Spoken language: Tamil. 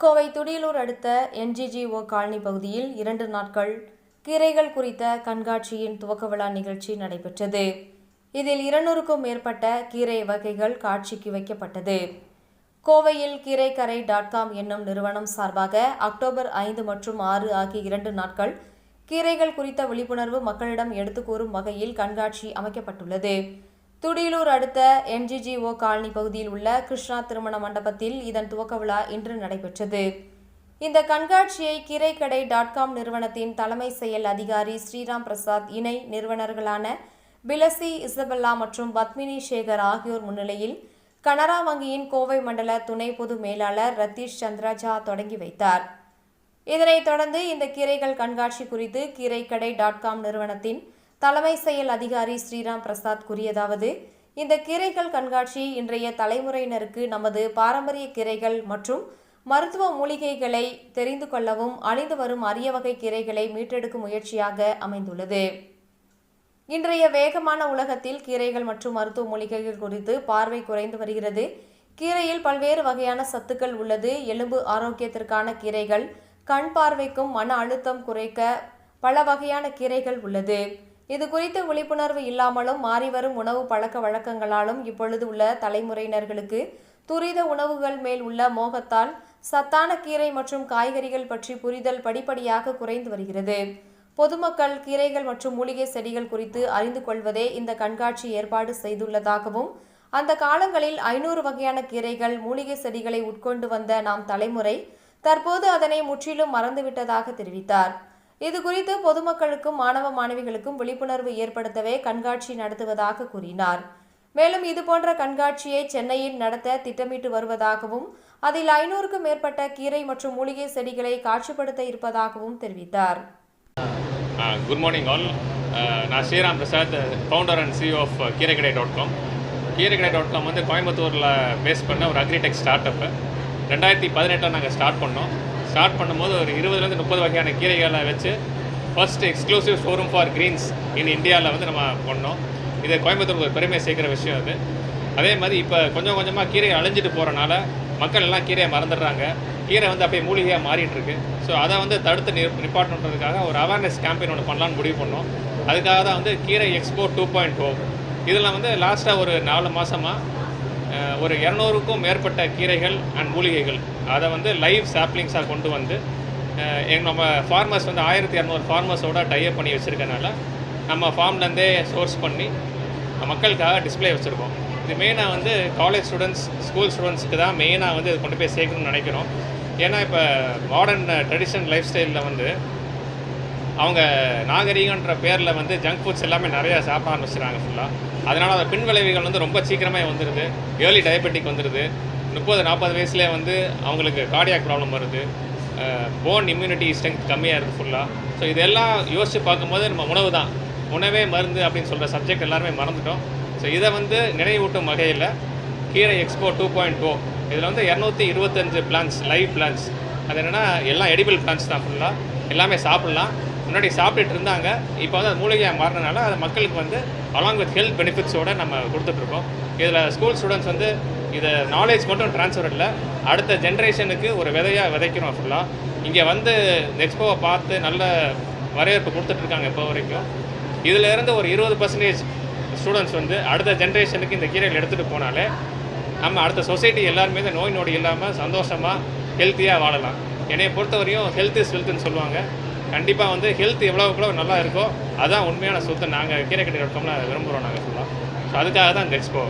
கோவை துடியலூர் அடுத்த என்ஜிஜிஓ காலனி பகுதியில் இரண்டு நாட்கள் கீரைகள் குறித்த கண்காட்சியின் துவக்க விழா நிகழ்ச்சி நடைபெற்றது. இதில் இருநூறுக்கும் மேற்பட்ட கீரை வகைகள் காட்சிக்கு வைக்கப்பட்டது. கோவையில் கீரைக்கரை டாட் காம் என்னும் நிறுவனம் சார்பாக அக்டோபர் ஐந்து மற்றும் ஆறு ஆகிய இரண்டு நாட்கள் கீரைகள் குறித்த விழிப்புணர்வு மக்களிடம் எடுத்துக்கூறும் வகையில் கண்காட்சி அமைக்கப்பட்டுள்ளது. துடியலூர் அடுத்த எம்ஜிஜிஓ காலனி பகுதியில் உள்ள கிருஷ்ணா திருமண மண்டபத்தில் இதன் துவக்க விழா இன்று நடைபெற்றது. இந்த கண்காட்சியை கிரைக்கடை டாட் காம் நிறுவனத்தின் தலைமை செயல் அதிகாரி ஸ்ரீராம் பிரசாத் இணை நிறுவனர்களான பிலசி இசபெல்லா மற்றும் பத்மினி சேகர் ஆகியோர் முன்னிலையில் கனரா வங்கியின் கோவை மண்டல துணை பொது மேலாளர் ரத்தீஷ் சந்திராஜா தொடங்கி வைத்தார். இதனைத் தொடர்ந்து இந்த கீரைகள் கண்காட்சி குறித்து கீரைக்கடை டாட் காம் நிறுவனத்தின் தலைமை செயல் அதிகாரி ஸ்ரீராம் பிரசாத் கூறியதாவது இந்த கீரைகள் கண்காட்சி இன்றைய தலைமுறையினருக்கு நமது பாரம்பரிய கீரைகள் மற்றும் மருத்துவ மூலிகைகளை தெரிந்து கொள்ளவும் அழிந்து வரும் அரிய வகை கீரைகளை மீட்டெடுக்கும் முயற்சியாக அமைந்துள்ளது. இன்றைய வேகமான உலகத்தில் கீரைகள் மற்றும் மருத்துவ மூலிகைகள் குறித்து பார்வை குறைந்து வருகிறது. கீரையில் பல்வேறு வகையான சத்துக்கள் உள்ளது. எலும்பு ஆரோக்கியத்திற்கான கீரைகள் கண் பார்வைக்கும் மன அழுத்தம் குறைக்க பல வகையான கீரைகள் உள்ளது. இது குறித்து விழிப்புணர்வு இல்லாமலும் மாறிவரும் உணவு பழக்க வழக்கங்களாலும் இப்பொழுது உள்ள தலைமுறையினர்களுக்கு துரித உணவுகள் மேல் உள்ள மோகத்தால் சத்தான கீரை மற்றும் காய்கறிகள் பற்றி புரிதல் படிப்படியாக குறைந்து வருகிறது. பொதுமக்கள் கீரைகள் மற்றும் மூலிகை செடிகள் குறித்து அறிந்து கொள்வதே இந்த கண்காட்சி ஏற்பாடு செய்துள்ளதாகவும் அந்த காலங்களில் ஐநூறு வகையான கீரைகள் மூலிகை செடிகளை உட்கொண்டு வந்த நாம் தலைமுறை தற்போது அதனை முற்றிலும் மறந்துவிட்டதாக தெரிவித்தார். இது குறித்து பொதுமக்களுக்கும் மாணவ மாணவிகளுக்கும் விழிப்புணர்வு ஏற்படுத்தவே கண்காட்சி நடத்துவதாக கூறினார். மேலும் இதுபோன்ற கண்காட்சியை சென்னையில் நடத்த திட்டமிட்டு வருவதாகவும் அதில் ஐநூறுக்கும் மேற்பட்ட கீரை மற்றும் மூலிகை செடிகளை காட்சிப்படுத்த இருப்பதாகவும் தெரிவித்தார். குட் மார்னிங் ஆல் நான் Sriram Prasad founder and CEO of Keeraikadai dot com Keeraikadai dot com வந்து கோயம்புத்தூரில் பேஸ் பண்ண ஒரு அக்ரிடெக் ஸ்டார்ட் அப்பு ரெண்டாயிரத்தி பதினெட்டில் நாங்கள் ஸ்டார்ட் பண்ணோம். ஸ்டார்ட் பண்ணும்போது ஒரு இருபதுலேருந்து முப்பது வகையான கீரைகளை வச்சு first exclusive showroom for greens in இந்தியாவில் வந்து நம்ம பண்ணோம். இது கோயம்புத்தூருக்கு ஒரு பெருமை சேர்க்குற விஷயம் அது. அதே மாதிரி இப்போ கொஞ்சம் கொஞ்சமாக கீரை அழிஞ்சிட்டு போகிறனால மக்கள் எல்லாம் கீரையை மறந்துடுறாங்க. கீரை வந்து அப்படியே மூலிகையாக மாறிட்டுருக்கு. ஸோ அதை வந்து தடுத்து நி நிப்பாட்டணுன்றதுக்காக ஒரு அவேர்னஸ் கேம்பெயின் ஒன்று பண்ணலான்னு முடிவு பண்ணோம். அதுக்காக தான் வந்து கீரை எக்ஸ்போ டூ பாயிண்ட் ஓ இதில் வந்து லாஸ்ட்டாக ஒரு நாலு மாதமாக ஒரு இரநூறுக்கும் மேற்பட்ட கீரைகள் அண்ட் மூலிகைகள். அதை வந்து லைவ் சாப்ளிங்ஸாக கொண்டு வந்து எங்கள் நம்ம ஃபார்மர்ஸ் வந்து ஆயிரத்தி இரநூறு ஃபார்மர்ஸோட டைப் பண்ணி வச்சுருக்கனால நம்ம ஃபார்ம்லேருந்தே சோர்ஸ் பண்ணி மக்களுக்காக டிஸ்ப்ளே வச்சுருக்கோம். இது மெயினாக வந்து காலேஜ் ஸ்டூடெண்ட்ஸ் ஸ்கூல் ஸ்டூடெண்ட்ஸுக்கு தான் மெயினாக வந்து இது கொண்டு போய் சேர்க்கணும்னு நினைக்கிறோம். ஏன்னா இப்போ மாடர்ன் ட்ரெடிஷ்னல் லைஃப் ஸ்டைலில் வந்து அவங்க நாகரீகன்ற பேரில் வந்து ஜங்க் ஃபுட்ஸ் எல்லாமே நிறையா சாப்பிட ஆரம்பிச்சிடுறாங்க ஃபுல்லாக அதனால் அந்த பின் விளைவுகள் வந்து ரொம்ப சீக்கிரமாக வந்துடுது ஏர்லி டயபெட்டிக் வந்துடுது முப்பது நாற்பது வயசுலேயே வந்து அவங்களுக்கு கார்டியாக் ப்ராப்ளம் வருது. போன் இம்யூனிட்டி ஸ்ட்ரென்த் கம்மியாக இருக்குது ஃபுல்லாக ஸோ இதெல்லாம் யோசித்து பார்க்கும்போது நம்ம உணவு தான். உணவே மருந்து அப்படின்னு சொல்கிற சப்ஜெக்ட் எல்லாருமே மறந்துட்டோம். ஸோ இதை வந்து நினைவூட்டும் வகையில் கீரை எக்ஸ்போ டூ பாயிண்ட் டூ இதில் வந்து இரநூத்தி இருபத்தஞ்சு பிளான்ஸ் லைவ் பிளான்ஸ் அது என்னென்னா எல்லாம் எடிபிள் பிளான்ஸ் தான் ஃபுல்லாக எல்லாமே சாப்பிட்லாம். முன்னாடி சாப்பிட்டுட்டு இருந்தாங்க. இப்போ வந்து அது மூலிகையாக மாறினால அது மக்களுக்கு வந்து அலாங் வித் ஹெல்த் பெனிஃபிட்ஸோடு நம்ம கொடுத்துட்ருக்கோம் இதில் ஸ்கூல் ஸ்டூடெண்ட்ஸ் வந்து இதை நாலேஜ் மட்டும் ட்ரான்ஸ்ஃபர் இல்லை. அடுத்த ஜென்ரேஷனுக்கு ஒரு விதையாக விதைக்கிறோம் ஃபுல்லாக இங்கே வந்து எக்ஸ்போவை பார்த்து நல்ல வரவேற்பு கொடுத்துட்ருக்காங்க இப்போ வரைக்கும். இதிலேருந்து ஒரு இருபது பர்சன்டேஜ் ஸ்டூடெண்ட்ஸ் வந்து அடுத்த ஜென்ரேஷனுக்கு இந்த கீரைகள் எடுத்துகிட்டு போனாலே நம்ம அடுத்த சொசைட்டி எல்லாருமே இந்த நோய் நொடி இல்லாமல் சந்தோஷமாக ஹெல்த்தியாக வாழலாம். என்னை பொறுத்தவரையும் ஹெல்த் இஸ் வெல்த்னு சொல்லுவாங்க. கண்டிப்பாக வந்து ஹெல்த் எவ்வளோ எவ்வளோ நல்லா இருக்கோ அதுதான் உண்மையான சொத்து. நாங்கள் கீரை கட்டி இருக்கோம்னா விரும்புகிறோம் நாங்கள் ஃபுல்லாக ஸோ அதுக்காக தான் இந்த எக்ஸ்போ